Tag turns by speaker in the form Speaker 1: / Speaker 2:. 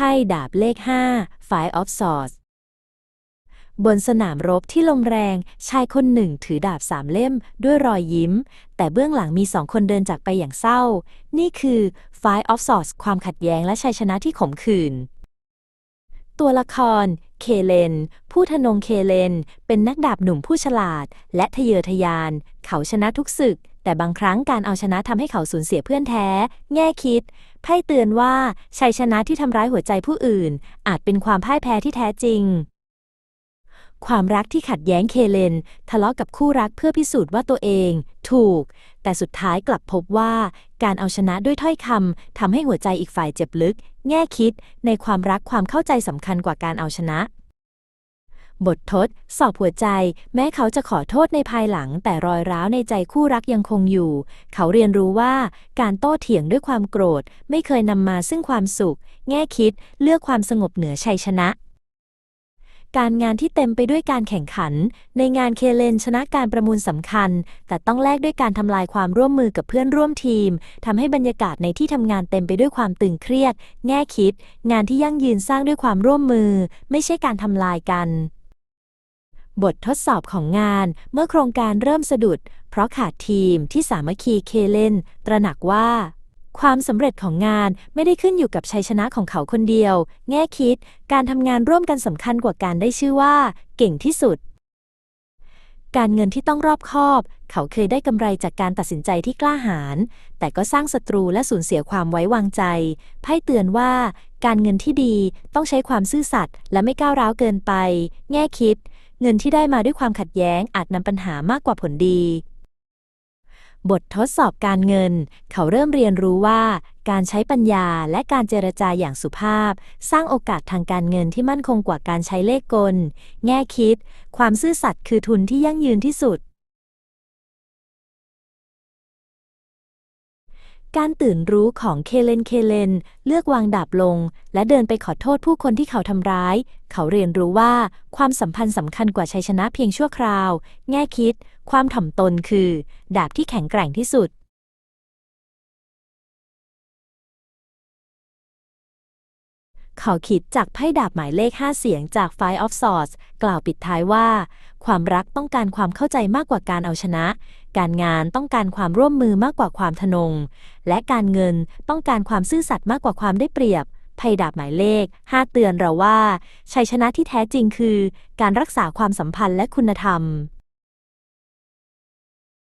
Speaker 1: พ่ดาบเลข5 Five of Swords บนสนามรบที่ลมแรง ชายคนหนึ่งถือดาบสามเล่มด้วยรอยยิ้ม แต่เบื้องหลังมีสองคนเดินจากไปอย่างเศร้า นี่คือ Five of Swords ความขัดแย้งและชัยชนะที่ขมขื่น ตัวละคร เคเลน ผู้ทนงเคเลน เป็นนักดาบหนุ่มผู้ฉลาด และทะเยอทะยาน เขาชนะทุกศึก แต่บางครั้งการเอาชนะทำให้เขาสูญเสียเพื่อนแท้ แง่คิด ไพ่เตือนว่าชัยชนะที่ทำร้ายหัวใจผู้อื่น อาจเป็นความพ่ายแพ้ที่แท้จริง ความรักที่ขัดแย้งเคเลน ทะเลาะกับคู่รักเพื่อพิสูจน์ว่าตัวเอง ถูก แต่สุดท้ายกลับพบว่า การเอาชนะด้วยถ้อยคำทำให้หัวใจอีกฝ่ายเจ็บลึก แง่คิด ในความรักความเข้าใจสำคัญกว่าการเอาชนะ บททด สอบหัวใจ แม้เขาจะขอโทษในภายหลัง แต่รอยร้าวในใจคู่รักยังคงอยู่ เขาเรียนรู้ว่าการโต้เถียงด้วยความโกรธ ไม่เคยนำมาซึ่งความสุข แง่คิด เลือกความสงบเหนือชัยชนะการงานที่เต็มไปด้วยการแข่งขัน ในงานเคเลนชนะการประมูลสำคัญ แต่ต้องแลกด้วยการทำลายความร่วมมือกับเพื่อนร่วมทีมทำให้บรรยากาศในที่ทำงานเต็มไปด้วยความตึงเครียด แง่คิด งานที่ยั่งยืนสร้างด้วยความร่วมมือ ไม่ใช่การทำลายกัน บททดสอบของงานเมื่อโครงการเริ่มสะดุด เพราะขาดทีมที่สามัคคีเคเลนตระหนักว่า ความสำเร็จของงานไม่ได้ขึ้นอยู่กับชัยชนะของเขาคนเดียว แง่คิด การทำงานร่วมกันสำคัญกว่าการได้ชื่อว่า เก่งที่สุด การเงินที่ต้องรอบคอบ เขาเคยได้กำไรจากการตัดสินใจที่กล้าหาญแต่ก็สร้างศัตรูและสูญเสียความไว้วางใจไพ่เตือนว่าการเงินที่ดีต้องใช้ความซื่อสัตย์และไม่ก้าวร้าวเกินไป แง่คิด เงินที่ได้มาด้วยความขัดแย้งอาจนำปัญหามากกว่าผลดี บททดสอบการเงิน เขาเริ่มเรียนรู้ว่า การใช้ปัญญาและการเจรจาอย่างสุภาพ สร้างโอกาสทางการเงินที่มั่นคงกว่าการใช้เลขกล แง่คิด ความซื่อสัตย์คือทุนที่ยั่งยืนที่สุด การตื่นรู้ของเคเลนเคเลน เลือกวางดาบลง และเดินไปขอโทษผู้คนที่เขาทำร้าย เขาเรียนรู้ว่าความสัมพันธ์สำคัญกว่าชัยชนะเพียงชั่วคราว แง่คิด ความถ่อมตนคือ ดาบที่แข็งแกร่งที่สุด เขาคิดจากไพ่ดาบหมายเลข 5 เสียงจาก Five of Swords กล่าวปิดท้ายว่า ความรักต้องการความเข้าใจมากกว่าการเอาชนะ การงานต้องการความร่วมมือมากกว่าความทะนง และการเงินต้องการความซื่อสัตย์มากกว่าความได้เปรียบไพ่ดาบหมายเลข 5 เตือนเราว่า ชัยชนะที่แท้จริงคือ การรักษาความสัมพันธ์และคุณธรรม